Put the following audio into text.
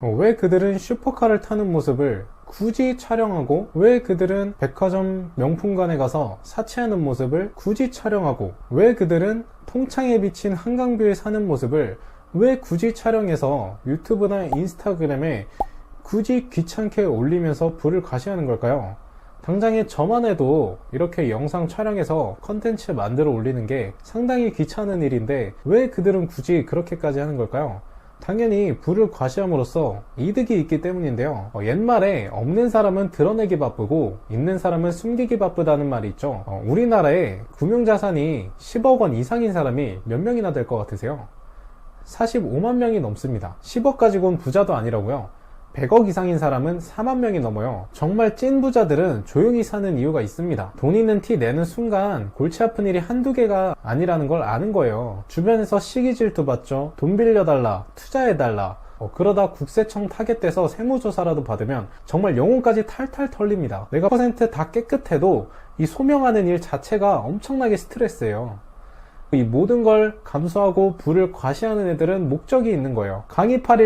어, 왜 그들은 슈퍼카를 타는 모습을 굳이 촬영하고 왜 그들은 백화점 명품관에 가서 사치하는 모습을 굳이 촬영하고 왜 그들은 통창에 비친 한강뷰에 사는 모습을 왜 굳이 촬영해서 유튜브나 인스타그램에 굳이 귀찮게 올리면서 불을 과시하는 걸까요? 당장에 저만 해도 이렇게 영상 촬영해서 컨텐츠 만들어 올리는 게 상당히 귀찮은 일인데 왜 그들은 굳이 그렇게까지 하는 걸까요? 당연히 불을 과시함으로써 이득이 있기 때문인데요. 어, 옛말에 없는 사람은 드러내기 바쁘고 있는 사람은 숨기기 바쁘다는 말이 있죠. 어, 우리나라에 금융자산이 10억 원 이상인 사람이 몇 명이나 될 것 같으세요? 45만 명이 넘습니다. 10억 가지고는 부자도 아니라고요. 100억 이상인 사람은 4만 명이 넘어요. 정말 찐 부자들은 조용히 사는 이유가 있습니다. 돈 있는 티 내는 순간 골치 아픈 일이 한두 개가 아니라는 걸 아는 거예요. 주변에서 시기 질투 받죠. 돈 빌려달라, 투자해달라. 어, 그러다 국세청 타겟돼서 세무조사라도 받으면 정말 영혼까지 탈탈 털립니다. 내가 퍼센트 다 깨끗해도 이 소명하는 일 자체가 엄청나게 스트레스예요. 이 모든 걸 감수하고 불을 과시하는 애들은 목적이 있는 거예요. 강의 8일